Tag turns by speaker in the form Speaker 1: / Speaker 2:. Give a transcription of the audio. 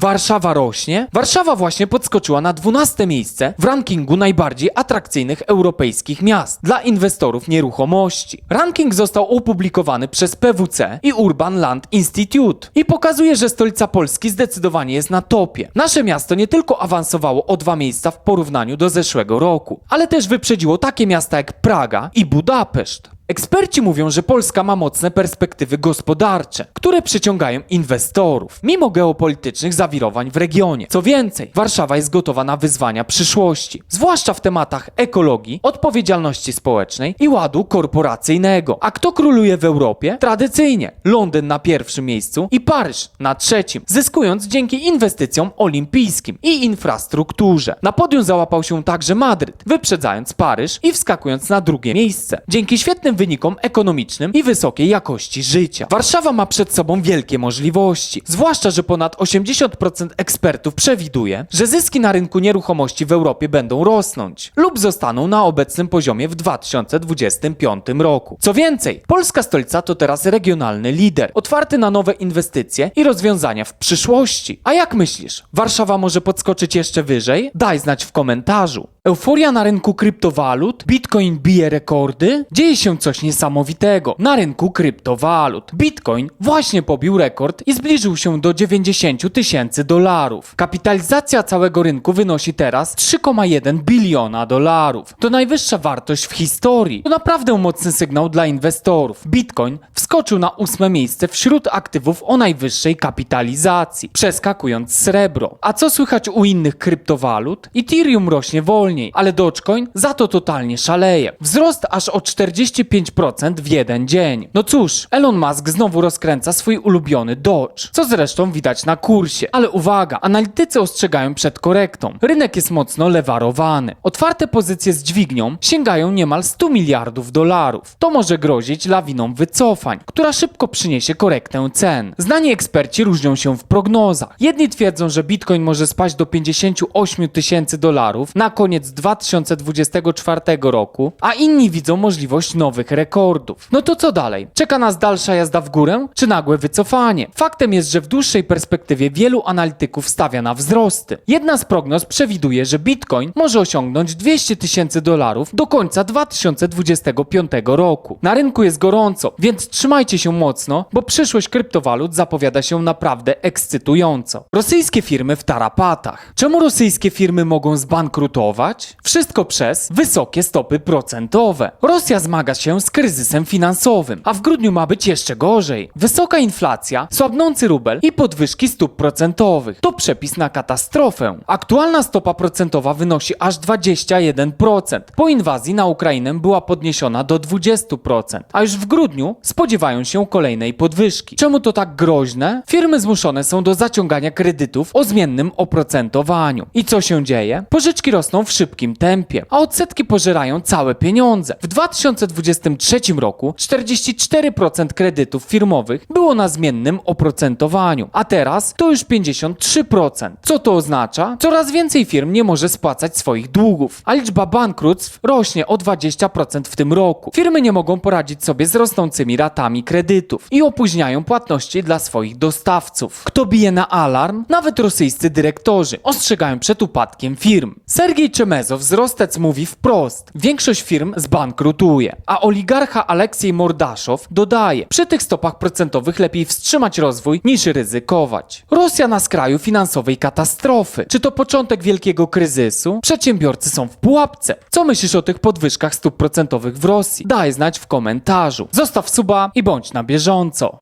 Speaker 1: Warszawa rośnie? Warszawa właśnie podskoczyła na 12 miejsce w rankingu najbardziej atrakcyjnych europejskich miast dla inwestorów nieruchomości. Ranking został opublikowany przez PWC i Urban Land Institute i pokazuje, że stolica Polski zdecydowanie jest na topie. Nasze miasto nie tylko awansowało o dwa miejsca w porównaniu do zeszłego roku, ale też wyprzedziło takie miasta jak Praga i Budapeszt. Eksperci mówią, że Polska ma mocne perspektywy gospodarcze, które przyciągają inwestorów, mimo geopolitycznych zawirowań w regionie. Co więcej, Warszawa jest gotowa na wyzwania przyszłości, zwłaszcza w tematach ekologii, odpowiedzialności społecznej i ładu korporacyjnego. A kto króluje w Europie? Tradycyjnie Londyn na pierwszym miejscu i Paryż na trzecim, zyskując dzięki inwestycjom olimpijskim i infrastrukturze. Na podium załapał się także Madryt, wyprzedzając Paryż i wskakując na drugie miejsce. Dzięki świetnym wynikom ekonomicznym i wysokiej jakości życia. Warszawa ma przed sobą wielkie możliwości, zwłaszcza, że ponad 80% ekspertów przewiduje, że zyski na rynku nieruchomości w Europie będą rosnąć lub zostaną na obecnym poziomie w 2025 roku. Co więcej, polska stolica to teraz regionalny lider, otwarty na nowe inwestycje i rozwiązania w przyszłości. A jak myślisz, Warszawa może podskoczyć jeszcze wyżej? Daj znać w komentarzu. Euforia na rynku kryptowalut? Bitcoin bije rekordy? Dzieje się coś niesamowitego na rynku kryptowalut. Bitcoin właśnie pobił rekord i zbliżył się do 90 tysięcy dolarów. Kapitalizacja całego rynku wynosi teraz 3,1 biliona dolarów. To najwyższa wartość w historii. To naprawdę mocny sygnał dla inwestorów. Bitcoin wskoczył na ósme miejsce wśród aktywów o najwyższej kapitalizacji, przeskakując srebro. A co słychać u innych kryptowalut? Ethereum rośnie wolniej, ale Dogecoin za to totalnie szaleje. Wzrost aż o 45% w jeden dzień. No cóż, Elon Musk znowu rozkręca swój ulubiony Dodge, co zresztą widać na kursie. Ale uwaga, analitycy ostrzegają przed korektą. Rynek jest mocno lewarowany. Otwarte pozycje z dźwignią sięgają niemal 100 miliardów dolarów. To może grozić lawiną wycofań, która szybko przyniesie korektę cen. Znani eksperci różnią się w prognozach. Jedni twierdzą, że Bitcoin może spaść do 58 tysięcy dolarów na koniec 2024 roku, a inni widzą możliwość nowych rekordów. No to co dalej? Czeka nas dalsza jazda w górę, czy nagłe wycofanie? Faktem jest, że w dłuższej perspektywie wielu analityków stawia na wzrosty. Jedna z prognoz przewiduje, że Bitcoin może osiągnąć 200 tysięcy dolarów do końca 2025 roku. Na rynku jest gorąco, więc trzymajcie się mocno, bo przyszłość kryptowalut zapowiada się naprawdę ekscytująco. Rosyjskie firmy w tarapatach. Czemu rosyjskie firmy mogą zbankrutować? Wszystko przez wysokie stopy procentowe. Rosja zmaga się z kryzysem finansowym, a w grudniu ma być jeszcze gorzej. Wysoka inflacja, słabnący rubel i podwyżki stóp procentowych. To przepis na katastrofę. Aktualna stopa procentowa wynosi aż 21%. Po inwazji na Ukrainę była podniesiona do 20%, a już w grudniu spodziewają się kolejnej podwyżki. Czemu to tak groźne? Firmy zmuszone są do zaciągania kredytów o zmiennym oprocentowaniu. I co się dzieje? Pożyczki rosną w szybkim tempie, a odsetki pożerają całe pieniądze. W 2023 roku 44% kredytów firmowych było na zmiennym oprocentowaniu, a teraz to już 53%. Co to oznacza? Coraz więcej firm nie może spłacać swoich długów, a liczba bankructw rośnie o 20% w tym roku. Firmy nie mogą poradzić sobie z rosnącymi ratami kredytów i opóźniają płatności dla swoich dostawców. Kto bije na alarm? Nawet rosyjscy dyrektorzy ostrzegają przed upadkiem firm. Sergiej Czemezow z Rostec mówi wprost: większość firm zbankrutuje, a oligarcha Aleksiej Mordaszow dodaje: przy tych stopach procentowych lepiej wstrzymać rozwój niż ryzykować. Rosja na skraju finansowej katastrofy. Czy to początek wielkiego kryzysu? Przedsiębiorcy są w pułapce. Co myślisz o tych podwyżkach stóp procentowych w Rosji? Daj znać w komentarzu. Zostaw suba i bądź na bieżąco.